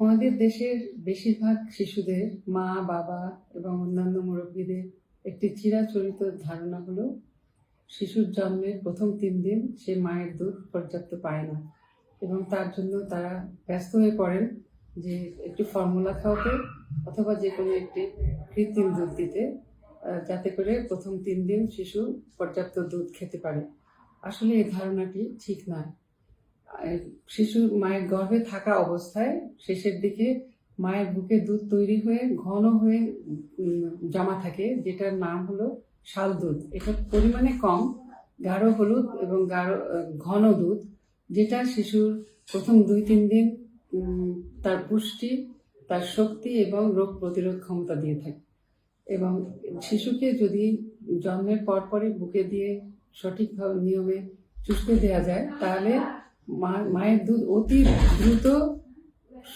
আমাদের দেশের বেশিরভাগ শিশুদের মা, বাবা এবং অন্যান্য মুরব্বীদের একটি চিরাচরিত ধারণা হলো, শিশুর জন্মের প্রথম তিন দিন সে মায়ের দুধ পর্যাপ্ত পায় না এবং তার জন্য তারা ব্যস্ত হয়ে পড়েন যে একটু ফর্মুলা খাওয়াতে অথবা যে কোনো একটি কৃত্রিম দুধ দিতে যাতে করে প্রথম তিন দিন শিশু পর্যাপ্ত দুধ খেতে পারে। আসলে এই ধারণাটি ঠিক নয়। শিশু মায়ের গর্ভে থাকা অবস্থায় শেষের দিকে মায়ের বুকে দুধ তৈরি হয়ে, ঘন হয়ে জমা থাকে, যেটার নাম হলো শাল দুধ। এটা পরিমাণে কম, গাঢ় হলুদ এবং গাঢ় ঘন দুধ, যেটা শিশুর প্রথম দুই তিন দিন তার পুষ্টি, তার শক্তি এবং রোগ প্রতিরোধ ক্ষমতা দিয়ে থাকে। এবং শিশুকে যদি জন্মের পরপরই বুকে দিয়ে সঠিকভাবে, নিয়মে চুষতে দেওয়া যায়, তাহলে মায়ের দুধ অতি দ্রুত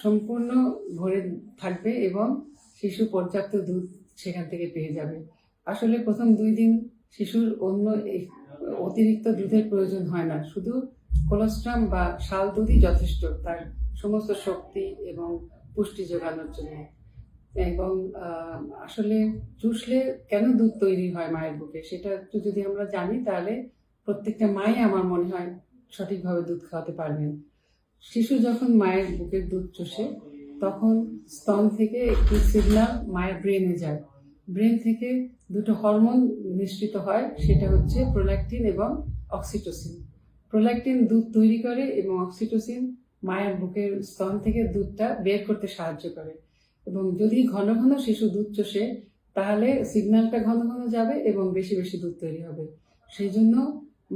সম্পূর্ণ ভরে থাকবে এবং শিশু পর্যাপ্ত দুধ সেখান থেকে পেয়ে যাবে। আসলে প্রথম দুই দিন শিশুর অন্য অতিরিক্ত দুধের প্রয়োজন হয় না। শুধু কোলেস্ট্রাম বা শাল দুধই যথেষ্ট, তার সমস্ত শক্তি এবং পুষ্টি যোগানোর জন্য। এবং আসলে চুষলে কেন দুধ তৈরি হয় মায়ের বুকে? সেটা একটু যদি আমরা জানি, তাহলে প্রত্যেকটা মাই আমার মনে হয় সঠিকভাবে দুধ খাওয়াতে পারবেন শিশু যখন মায়ের বুকের দুধ চষে, তখন স্তন থেকে একটি সিগনাল মায়ের ব্রেনে যায়। ব্রেন থেকে দুটো হরমোন নিঃসৃত হয়, সেটা হচ্ছে প্রোল্যাকটিন এবং অক্সিটোসিন প্রোল্যাকটিন দুধ তৈরি করে এবং অক্সিটোসিন মায়ের বুকের স্তন থেকে দুধটা বের করতে সাহায্য করে। এবং যদি ঘন ঘন শিশু দুধ চষে, তাহলে সিগন্যালটা ঘন ঘন যাবে এবং বেশি বেশি দুধ তৈরি হবে। সেই জন্য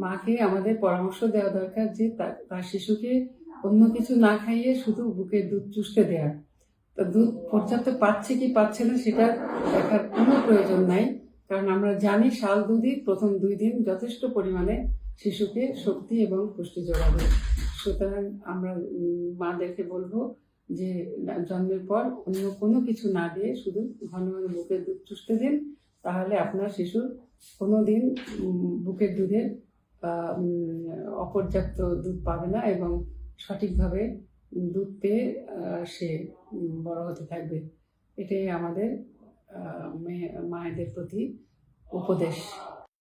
মাকে আমাদের পরামর্শ দেওয়া দরকার যে তার শিশুকে অন্য কিছু না খাইয়ে শুধু বুকের দুধ চুষতে দেয়া। তা দুধ পর্যাপ্ত পাচ্ছে কি পাচ্ছে না সেটা দেখার কোনো প্রয়োজন নাই। কারণ আমরা জানি শাল দুধই প্রথম দুই দিন যথেষ্ট পরিমাণে শিশুকে শক্তি এবং পুষ্টি যোগাবে। সুতরাং আমরা মাদেরকে বলব যে জন্মের পর অন্য কোনো কিছু না দিয়ে শুধু ঘন ঘন বুকের দুধ চুষতে দিন। তাহলে আপনার শিশুর কোনো দিন বুকের দুধের বা অপর্যাপ্ত দুধ পাবে না এবং সঠিকভাবে দুধ পেয়ে সে বড় হতে থাকবে। এটাই আমাদের মেয়ে- মায়েদের প্রতি উপদেশ।